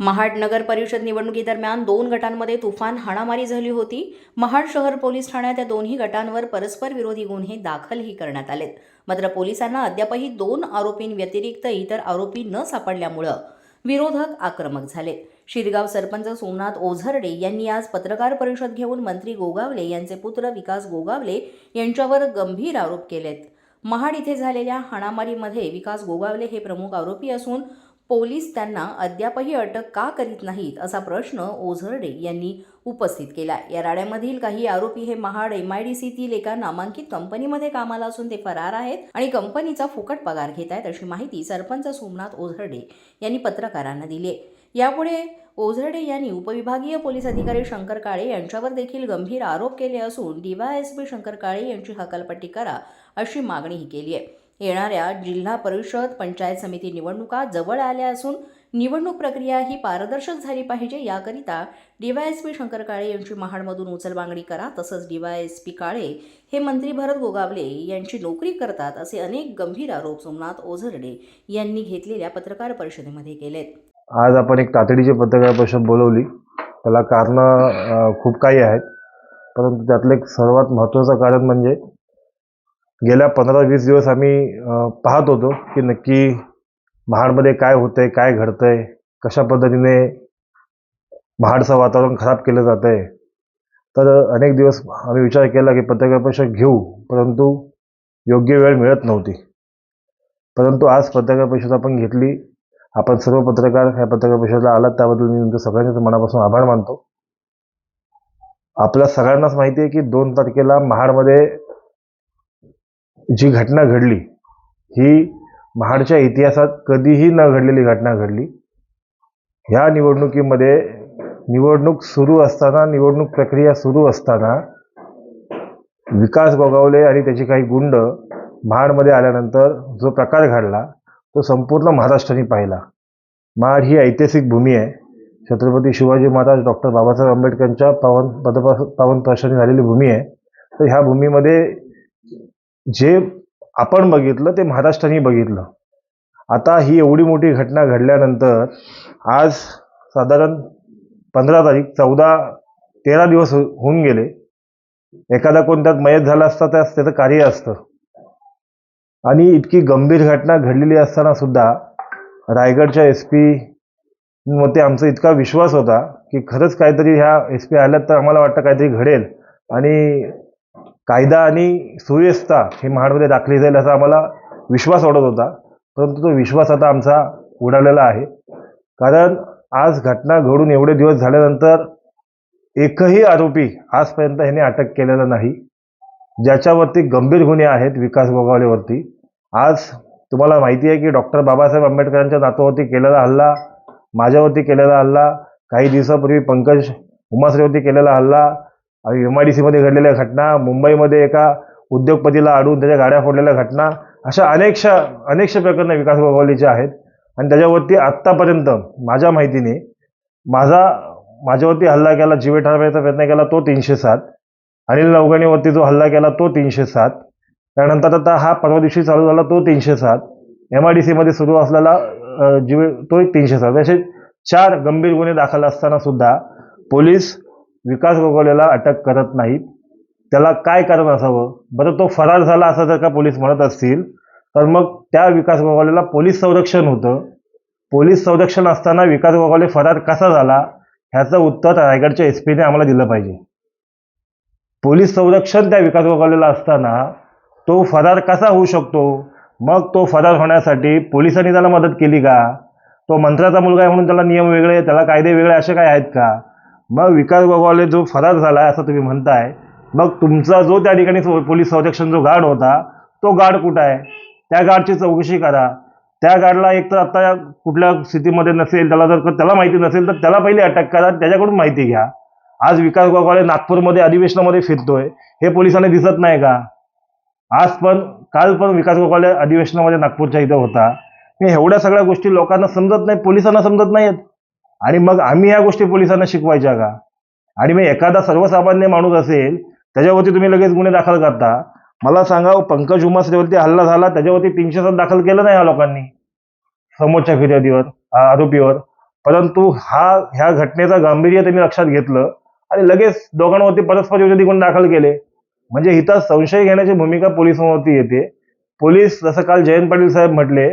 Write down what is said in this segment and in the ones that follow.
महाड नगर परिषद निवडणुकीदरम्यान दोन गटांमध्ये तुफान हाणामारी झाली होती. महाड शहर पोलीस ठाण्यात या दोन्ही गटांवर परस्पर विरोधी गुन्हे दाखलही करण्यात आलेत. मात्र पोलिसांना अद्यापही दोन आरोपींव्यतिरिक्त इतर आरोपी न सापडल्यामुळं विरोधक आक्रमक झाले. शिरगाव सरपंच सोमनाथ ओझरडे यांनी आज पत्रकार परिषद घेऊन मंत्री गोगावले यांचे पुत्र विकास गोगावले यांच्यावर गंभीर आरोप केलेत. महाड इथे झालेल्या हाणामारीमध्ये विकास गोगावले हे प्रमुख आरोपी असून पोलीस त्यांना अद्यापही अटक का करीत नाहीत असा प्रश्न ओझरडे यांनी उपस्थित केला या राड्यामधील काही आरोपी हे महाड एम आय डी सीतील एका नामांकित कंपनीमध्ये कामाला असून ते फरार आहेत आणि कंपनीचा फुकट पगार घेत आहेत अशी माहिती सरपंच सोमनाथ ओझरडे यांनी पत्रकारांना दिली यापुढे ओझरडे यांनी उपविभागीय पोलीस अधिकारी शंकर काळे यांच्यावर देखील गंभीर आरोप केले असून डीवायएसपी शंकर काळे यांची हकालपट्टी करा अशी मागणीही केली आहे येणाऱ्या जिल्हा परिषद पंचायत समिती निवडणुका जवळ आल्या असून निवडणूक प्रक्रिया ही पारदर्शक झाली पाहिजे याकरिता डीवायएसपी शंकर काळे यांची महाडमधून उचलबांगडी करा तसंच डीवायएसपी काळे हे मंत्री भरत गोगावले यांची नोकरी करतात असे अनेक गंभीर आरोप सोमनाथ ओझरडे यांनी घेतलेल्या पत्रकार परिषदेमध्ये केलेत. आज आपण एक तातडीची पत्रकार परिषद बोलवली. त्याला कारणं खूप काही आहेत. परंतु त्यातलं एक सर्वात महत्त्वाचं कारण म्हणजे गेल्या पंधरा वीस दिवस आम्ही पाहत होतो की नक्की महाडमध्ये काय होतंय काय घडतंय कशा पद्धतीने महाडचं वातावरण खराब केलं जात आहे तर अनेक दिवस आम्ही विचार केला की पत्रकार परिषद घेऊ परंतु योग्य वेळ मिळत नव्हती. परंतु आज पत्रकार परिषद आपण घेतली. आपण सर्व पत्रकार ह्या पत्रकार परिषदेला आलात त्याबद्दल मी तुमच्या सगळ्यांचे मनापासून आभार मानतो. आपल्या सगळ्यांनाच माहिती आहे की दोन तारखेला महाडमध्ये जी घटना घडली ही महाडच्या इतिहासात कधीही न घडलेली घटना घडली. ह्या निवडणुकीमध्ये निवडणूक सुरू असताना निवडणूक प्रक्रिया सुरू असताना विकास गोगावले आणि त्याचे काही गुंड महाडमध्ये आल्यानंतर जो प्रकार घडला तो संपूर्ण महाराष्ट्राने पाहिला. महाड ही ऐतिहासिक भूमी आहे. छत्रपती शिवाजी महाराज डॉक्टर बाबासाहेब आंबेडकरांच्या पावन पदपा पावन स्पर्शाने झालेली भूमी आहे. तर ह्या भूमीमध्ये जे आपण बघितलं ते महाराष्ट्राने बघितलं. आता ही एवढी मोठी घटना घडल्यानंतर आज साधारण पंधरा तारीख चौदा तेरा दिवस हो-, होऊन गेले. एखादा कोणत्यात मयत झाला असता त्यास त्याचं कार्य असतं. आणि इतकी गंभीर घटना घडलेली असताना सुद्धा रायगडच्या एस पी मध्ये आमचा इतका विश्वास होता की खरंच काहीतरी ह्या एस पी आल्यात तर आम्हाला वाटतं काहीतरी घडेल. आणि कायदा आणि सुव्यवस्था हे महाडमध्ये दाखली जाईल असा आम्हाला विश्वास वाटत होता. परंतु तो विश्वास आता आमचा उडालेला आहे. कारण आज घटना घडून एवढे दिवस झाल्यानंतर एकही आरोपी आजपर्यंत ह्याने अटक केलेला नाही. ज्याच्यावरती गंभीर गुन्हे आहेत विकास गोगावलेवरती. आज तुम्हाला माहिती आहे की डॉक्टर बाबासाहेब आंबेडकरांच्या नातूवरती केलेला हल्ला माझ्यावरती केलेला हल्ला काही दिवसापूर्वी पंकज उमासरेवरती केलेला हल्ला एम आय डी सीमध्ये घडलेल्या घटना मुंबईमध्ये एका उद्योगपतीला अडून त्याच्या गाड्या फोडलेल्या घटना अशा अनेकशा अनेकशा प्रकरणं विकास गोगावलेचे आहेत. आणि त्याच्यावरती आत्तापर्यंत माझ्या माहितीने माझा माझ्यावरती हल्ला केला जीवे ठारवायचा प्रयत्न केला तो तीनशे सात. अनिल नवगणीवरती जो हल्ला केला तो तीनशे सात. त्यानंतर आता हा परवा दिवशी चालू झाला तो तीनशे सात. एम आय डी सीमध्ये सुरू असलेला जीवे तो एक तीनशे सात. असे चार गंभीर गुन्हे दाखल असताना सुद्धा पोलीस विकास गोगवलेला अटक करत नाहीत. त्याला काय कारण असावं? बरं तो फरार झाला असं जर का पोलीस म्हणत असतील तर मग त्या विकास गोगावलेला पोलीस संरक्षण होतं. पोलीस संरक्षण असताना विकास गोगावले फरार कसा झाला ह्याचं उत्तर रायगडच्या एस पीने आम्हाला दिलं पाहिजे. पोलीस संरक्षण त्या विकास गोगावलेला असताना तो फरार कसा होऊ शकतो? मग तो फरार होण्यासाठी पोलिसांनी त्याला मदत केली का? तो मंत्र्याचा मुलगा आहे म्हणून त्याला नियम वेगळे त्याला कायदे वेगळे असे काय आहेत का? मग विकास गोगावले जो फरार झाला आहे असं तुम्ही म्हणताय मग तुमचा जो त्या ठिकाणी पोलीस संरक्षण जो गार्ड होता तो गार्ड कुठं आहे? त्या गार्डची चौकशी करा. त्या गार्डला एक तर आता कुठल्या स्थितीमध्ये नसेल त्याला जर त्याला माहिती नसेल तर त्याला पहिले अटक करा त्याच्याकडून माहिती घ्या. आज विकास गोगावले नागपूरमध्ये अधिवेशनामध्ये फिरतोय हे पोलिसांना दिसत नाही का? आज पण काल पण विकास गोगावले अधिवेशनामध्ये नागपूरच्या इथं होता. हे एवढ्या सगळ्या गोष्टी लोकांना समजत नाही पोलिसांना समजत नाहीत आणि मग आम्ही या गोष्टी पोलिसांना शिकवायच्या का? आणि मग एखादा सर्वसामान्य माणूस असेल त्याच्यावरती तुम्ही लगेच गुन्हे दाखल करता. मला सांगा हो, पंकज उमासरेवरती हल्ला झाला त्याच्यावरती तीनशे सात दाखल केलं नाही या लोकांनी? समोरच्या फिर्यादीवर आरोपीवर. परंतु हा ह्या घटनेचा गांभीर्य त्यांनी लक्षात घेतलं आणि लगेच दोघांवरती परस्पर विरोधी गुन्हे दाखल केले. म्हणजे हिता संशय घेण्याची भूमिका पोलिसांवरती येते. पोलीस जसं काल जयंत पाटील साहेब म्हटले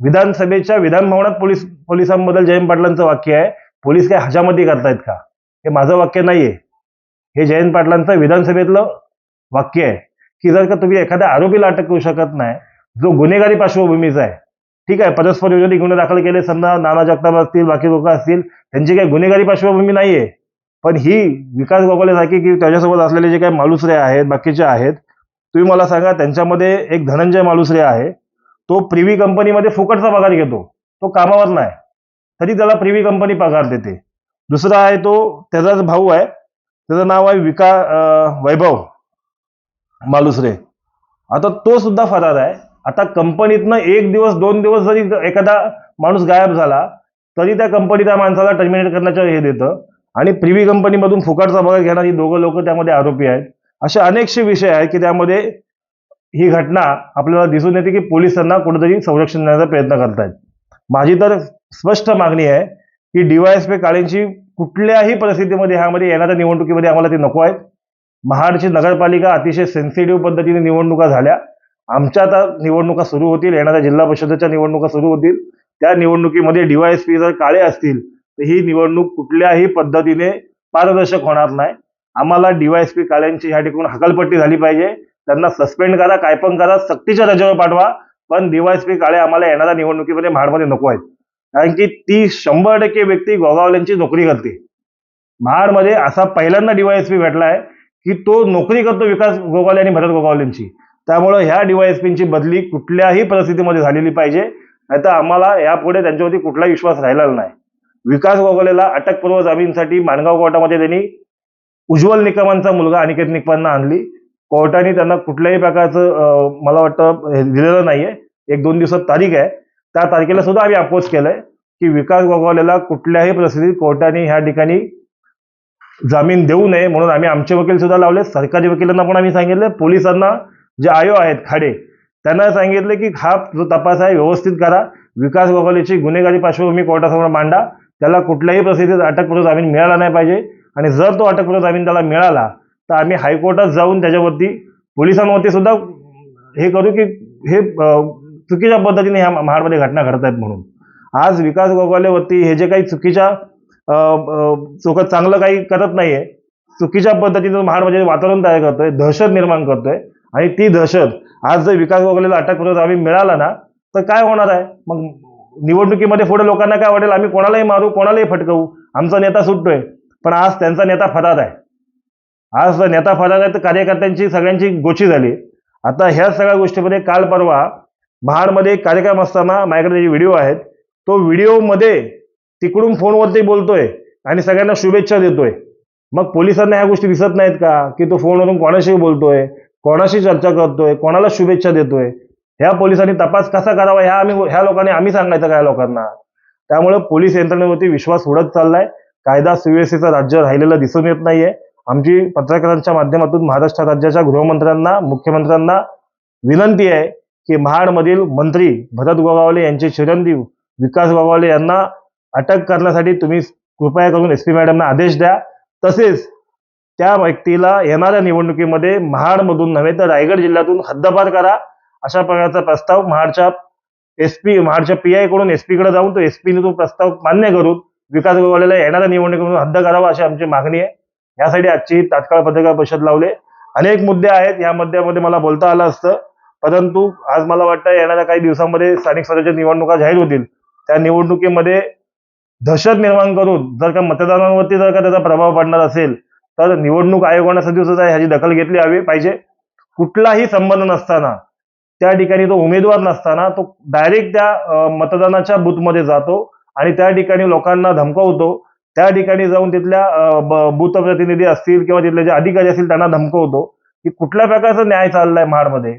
विधानसभेच्या विधानभवनात पोलीस पोलिसांबद्दल जयंत पाटलांचं वाक्य आहे पोलीस काय हजामती करतायत का? हे माझं वाक्य नाहीये. हे जयंत पाटलांचं विधानसभेतलं वाक्य आहे. की जर का तुम्ही एखाद्या आरोपीला अटक करू शकत नाही जो गुन्हेगारी पार्श्वभूमीचा आहे ठीक आहे परस्पर विरोधी गुन्हे दाखल केले समजा नाना जगताप असतील बाकी लोक असतील त्यांची काही गुन्हेगारी पार्श्वभूमी नाहीये. पण ही विकास गोगोलेसारखी की त्याच्यासोबत असलेले जे काही मालुसरे आहेत बाकीचे आहेत तुम्ही मला सांगा त्यांच्यामध्ये एक धनंजय मालुसरे आहे तो प्रिव्ही कंपनीमध्ये फुकटचा पगार घेतो. तो कामावर नाही. तरी त्याला प्रिव्ही कंपनी पगार देते. दुसरा आहे तो त्याचाच भाऊ आहे त्याचं नाव आहे विका वैभव मालुसरे. आता तो सुद्धा फरार आहे. आता कंपनीतनं एक दिवस दोन दिवस जरी एखादा माणूस गायब झाला तरी त्या कंपनी त्या माणसाला टर्मिनेट करण्याचं हे देतं. आणि प्रिव्ही कंपनीमधून फुकटचा पगार घेणारी दोघं लोक त्यामध्ये आरोपी आहेत. असे अनेकशे विषय आहेत की त्यामध्ये ही घटना आपल्याला दिसून येते की पोलिसांना कुठेतरी संरक्षण देण्याचा प्रयत्न करतायत. माझी तर स्पष्ट मागणी आहे की डीवायएसपी काळेंची कुठल्याही परिस्थितीमध्ये ह्यामध्ये येणाऱ्या निवडणुकीमध्ये आम्हाला ते नको आहेत. महाडची नगरपालिका अतिशय सेन्सिटिव्ह पद्धतीने निवडणुका झाल्या. आमच्या आता निवडणुका सुरू होतील येणाऱ्या जिल्हा परिषदेच्या निवडणुका सुरू होतील. त्या निवडणुकीमध्ये डीवायएसपी जर काळे असतील तर ही निवडणूक कुठल्याही पद्धतीने पारदर्शक होणार नाही. आम्हाला डीवायएसपी काळ्यांची ह्या ठिकाणी हकालपट्टी झाली पाहिजे. त्यांना सस्पेंड करा काय पण करा सक्तीच्या रजेवर पाठवा. पण डीवायएसपी काळे आम्हाला येणाऱ्या निवडणुकीमध्ये महाडमध्ये नको आहेत. कारण की ती शंभर टक्के व्यक्ती गोगावल्यांची नोकरी करते. महाडमध्ये असा पहिल्यांदा डीवायएसपी भेटलाय की तो नोकरी करतो विकास गोगावले आणि भरत गोगावलेंची त्यामुळे ह्या डीवायएसपींची बदली कुठल्याही परिस्थितीमध्ये झालेली पाहिजे. नाहीतर आम्हाला यापुढे त्यांच्यावरती कुठलाही विश्वास राहिलेला नाही. विकास गोगावलेला अटकपूर्व जामीनसाठी माणगाव कोर्टामध्ये त्यांनी उज्ज्वल निकमांचा मुलगा अनिकेत निकमांना आणली. कोर्टाने त्यांना कुठल्याही प्रकारचं मला वाटतं हे दिलेलं नाहीये. एक दोन दिवसात तारीख आहे. त्या तारखेला सुद्धा आम्ही अपोज केलंय की विकास गोगावलेला कुठल्याही परिस्थितीत कोर्टाने ह्या ठिकाणी जामीन देऊ नये म्हणून आम्ही आमचे वकील सुद्धा लावले सरकारी वकिलांना पण आम्ही सांगितलं. पोलिसांना जे आयो आहेत खाडे त्यांना सांगितलं की हा जो तपास आहे व्यवस्थित करा. विकास गोगावलेची गुन्हेगारी पार्श्वभूमी कोर्टासमोर मांडा. त्याला कुठल्याही परिस्थितीत अटकपूर्व जामीन मिळाला नाही पाहिजे. आणि जर तो अटकपूर्व जामीन त्याला मिळाला तर आम्ही हायकोर्टात जाऊन त्याच्यावरती पोलिसांवरती सुद्धा हे करू की हे चुकीच्या पद्धतीने ह्या महाडमध्ये घटना घडत आहेत म्हणून. आज विकास गोगावलेवरती हे जे काही चुकीच्या अं, चांगलं काही करत नाहीये चुकीच्या पद्धतीनं महाडमध्ये म्हणजे वातावरण तयार करतोय दहशत निर्माण करतोय आणि ती दहशत आज जर विकास गोगावलेला अटकपूर्व आम्ही मिळाला ना तर काय होणार आहे? मग निवडणुकीमध्ये पुढे लोकांना काय वाटेल? आम्ही कोणालाही मारू कोणालाही फटकवू? आमचा नेता सुटतोय पण आज त्यांचा नेता फरार आहे. आज नेता फरार आहे तर कार्यकर्त्यांची सगळ्यांची गोची झाली आता ह्या सगळ्या गोष्टीमध्ये काल परवा महाडमध्ये कार्यक्रम असताना माझ्याकडे जे व्हिडिओ आहेत तो व्हिडिओमध्ये तिकडून फोनवरती बोलतोय आणि सगळ्यांना शुभेच्छा देतोय. मग पोलिसांना ह्या गोष्टी दिसत नाहीत का? की तो फोनवरून कोणाशी बोलतोय कोणाशी चर्चा करतोय कोणाला शुभेच्छा देतोय? ह्या पोलिसांनी तपास कसा करावा ह्या आम्ही ह्या लोकांनी आम्ही सांगायचं काय लोकांना? त्यामुळे पोलीस यंत्रणेवरती विश्वास उडत चाललाय. कायदा सुव्यवस्थेचं राज्य राहिलेलं दिसून येत नाहीये. आमची पत्रकारांच्या माध्यमातून महाराष्ट्र राज्याच्या गृहमंत्र्यांना मुख्यमंत्र्यांना विनंती आहे की महाडमधील मंत्री भरत गोगावले यांचे चिरंजीव विकास गोगावले यांना अटक करण्यासाठी तुम्ही कृपया करून एस पी मॅडमना आदेश द्या. तसेच त्या व्यक्तीला येणाऱ्या निवडणुकीमध्ये महाडमधून नव्हे तर रायगड जिल्ह्यातून हद्दपार करा. अशा प्रकारचा प्रस्ताव महाडच्या एस पी महाडच्या पी आयकडून एसकडे जाऊन तो एस पीने तो प्रस्ताव मान्य करून विकास गोगावलेला येणाऱ्या निवडणुकीमधून हद्द करावा अशी आमची मागणी आहे. यासाठी आजची तात्काळ पत्रकार परिषद लावले. अनेक मुद्दे आहेत. या मुद्द्यामध्ये मला बोलता आलं असतं. परंतु आज मला वाटतं येणाऱ्या काही दिवसांमध्ये स्थानिक स्वराज्य निवडणुका जाहीर होतील. त्या निवडणुकीमध्ये दहशत निर्माण करून जर का मतदारांवरती जर का त्याचा प्रभाव पडणार असेल तर निवडणूक आयोगाने सध्या सुद्धा ह्याची दखल घेतली हवी पाहिजे. कुठलाही संबंध नसताना त्या ठिकाणी तो उमेदवार नसताना तो डायरेक्ट त्या मतदानाच्या बूथमध्ये जातो आणि त्या ठिकाणी लोकांना धमकवतो. त्या ठिकाणी जाऊन तिथल्या ब- बूथ प्रतिनिधी असतील किंवा तिथले जे अधिकारी असतील त्यांना धमकवतो की कुठल्या प्रकारचा न्याय चाललाय महाडमध्ये.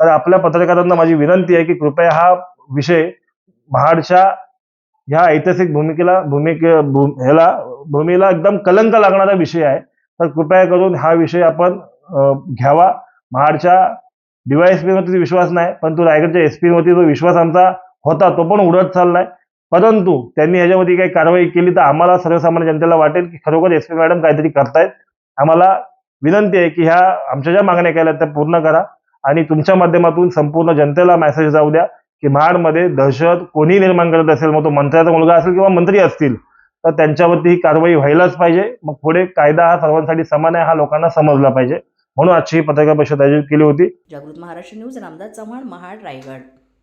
तर आपल्या पत्रकारांना माझी विनंती आहे की कृपया हा विषय महाडच्या ह्या ऐतिहासिक भूमिकेला भूमिके ह्याला भूमीला एकदम कलंक लागणारा विषय आहे. तर कृपया करून हा विषय आपण घ्यावा. महाडच्या डीवायएसपी वरती विश्वास नाही पण तो रायगडच्या एसपी वरती जो विश्वास आमचा होता तो पण उडत चाललाय. परंतु त्यांनी याच्यामध्ये काही कारवाई केली तर आम्हाला सर्वसामान्य जनतेला वाटेल की खरोखर एस पी मॅडम काहीतरी करतायत. आम्हाला विनंती आहे की ह्या आमच्या ज्या मागण्या केल्या त्या पूर्ण करा आणि तुमच्या माध्यमातून संपूर्ण जनतेला मेसेज जाऊ द्या की महाडमध्ये दहशत कोणी निर्माण करत असेल मग तो मंत्र्याचा मुलगा असेल किंवा मंत्री असतील तर त्यांच्यावरती ही कारवाई व्हायलाच पाहिजे. मग पुढे कायदा हा सर्वांसाठी समान आहे हा लोकांना समजला पाहिजे. म्हणून आजची ही पत्रकार परिषद आयोजित केली होती. जागृत महाराष्ट्र न्यूज रामदास चव्हाण महाड रायगड.